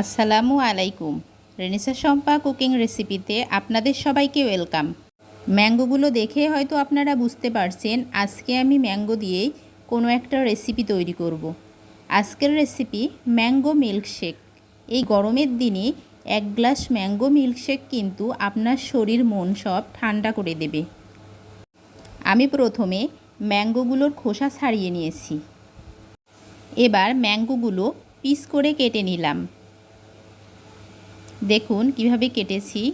আসসালামু আলাইকুম। রেনিসা শম্পা কুকিং রেসিপিতে আপনাদের সবাইকে ওয়েলকাম। ম্যাঙ্গোগুলো দেখে হয়তো আপনারা বুঝতে পারছেন, আজকে আমি ম্যাঙ্গো দিয়েই কোনো একটা রেসিপি তৈরি করব। আজকের রেসিপি ম্যাঙ্গো মিল্কশেক। এই গরমের দিনে এক গ্লাস ম্যাঙ্গো মিল্কশেক কিন্তু আপনার শরীর মন সব ঠান্ডা করে দেবে। আমি প্রথমে ম্যাঙ্গোগুলোর খোসা ছাড়িয়ে নিয়েছি। এবার ম্যাঙ্গোগুলো পিস করে কেটে নিলাম। দেখুন কীভাবে কেটেছি।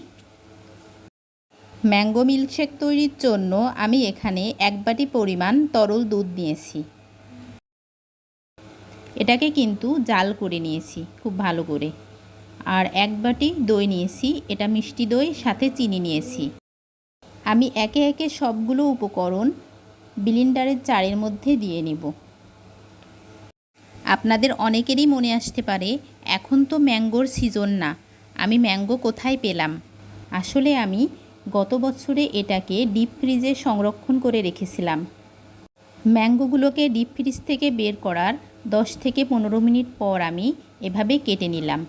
ম্যাঙ্গো মিল্কশেক তৈরির জন্য আমি এখানে এক বাটি পরিমাণ তরল দুধ নিয়েছি। এটাকে কিন্তু জাল করে নিয়েছি খুব ভালো করে। আর এক বাটি দই নিয়েছি, এটা মিষ্টি দই, সাথে চিনি নিয়েছি। আমি একে একে সবগুলো উপকরণ বিলিন্ডারের চারের মধ্যে দিয়ে নিব। আপনাদের অনেকেরই মনে আসতে পারে, এখন তো ম্যাঙ্গোর সিজন না। আমি ম্যাঙ্গো কোথায় পেলাম? আসলে আমি গত বছরে এটাকে ডিপ ফ্রিজে সংরক্ষণ করে রেখেছিলাম। ম্যাঙ্গোগুলোকে ডিপ ফ্রিজ থেকে বের করার দশ থেকে পনেরো মিনিট পর আমি এভাবে কেটে নিলাম।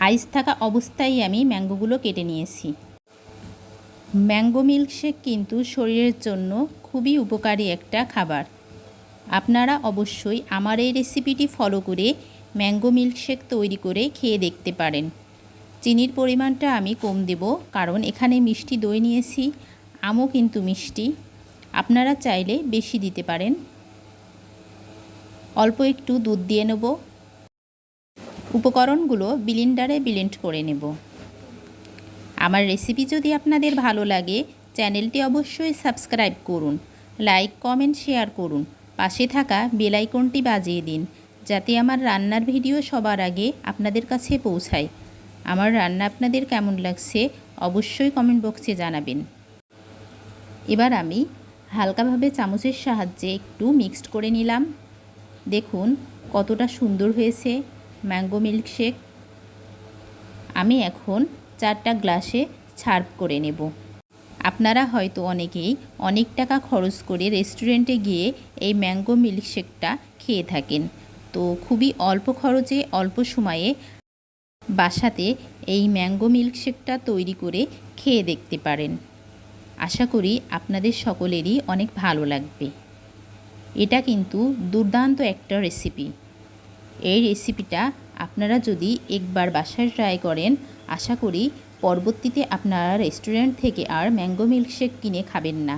আইস থাকা অবস্থায় আমি ম্যাঙ্গোগুলো কেটে নিয়েছি। ম্যাঙ্গো মিল্কশেক কিন্তু শরীরের জন্য খুবই উপকারী একটা খাবার। আপনারা অবশ্যই আমার এই রেসিপিটি ফলো করে ম্যাঙ্গো মিল্কশেক তৈরি করে খেয়ে দেখতে পারেন। চিনির পরিমাণটা আমি কম দেব, কারণ এখানে মিষ্টি দই নিয়েছি, আমও কিন্তু মিষ্টি। আপনারা চাইলে বেশি দিতে পারেন। অল্প একটু দুধ দিয়ে নেব। উপকরণগুলো বিলিন্ডারে বিলেন্ড করে নেব। আমার রেসিপি যদি আপনাদের ভালো লাগে, চ্যানেলটি অবশ্যই সাবস্ক্রাইব করুন, লাইক, কমেন্ট, শেয়ার করুন। পাশে থাকা বেলাইকনটি বাজিয়ে দিন। যাতে আমার রান্নার ভিডিও সবার আগে আপনাদের কাছে পৌঁছায়। আমার রান্না আপনাদের কেমন লাগছে অবশ্যই কমেন্ট বক্সে জানাবেন। এবার আমি হালকাভাবে চামচের সাহায্যে একটু মিক্সড করে নিলাম। দেখুন কতটা সুন্দর হয়েছে ম্যাঙ্গো মিল্কশেক আমি এখন চারটা গ্লাসে ছার্ভ করে নেব। আপনারা হয়তো অনেকেই অনেক টাকা খরচ করে রেস্টুরেন্টে গিয়ে এই ম্যাঙ্গো মিল্কশেকটা খেয়ে থাকেন। তো খুবই অল্প খরচে, অল্প সময়ে বাসাতে এই ম্যাঙ্গো মিল্কশেকটা তৈরি করে খেয়ে দেখতে পারেন। আশা করি আপনাদের সকলেরই অনেক ভালো লাগবে। এটা কিন্তু দুর্দান্ত একটা রেসিপি এই রেসিপিটা আপনারা যদি একবার বাসায় ট্রাই করেন, আশা করি পরবর্তীতে আপনারা রেস্টুরেন্ট থেকে আর ম্যাঙ্গো মিল্কশেক কিনে খাবেন না।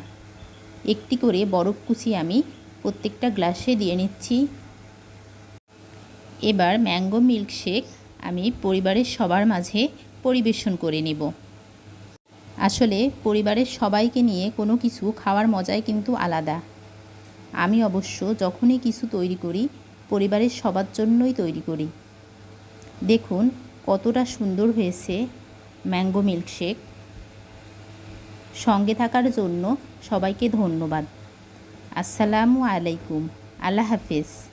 একটি করে বরফ কুচি আমি প্রত্যেকটা গ্লাসে দিয়ে নিচ্ছি। এবার ম্যাঙ্গো মিল্কশেক আমি পরিবারের সবার মাঝে পরিবেশন করে নেব। আসলে পরিবারের সবাইকে নিয়ে কোনো কিছু খাওয়ার মজাই কিন্তু আলাদা। আমি অবশ্য যখনই কিছু তৈরি করি, পরিবারের সবার জন্যই তৈরি করি। দেখুন কতটা সুন্দর হয়েছে ম্যাঙ্গো মিল্কশেক। সঙ্গে থাকার জন্য সবাইকে ধন্যবাদ। আসসালামু আলাইকুম। আল্লাহ হাফেজ।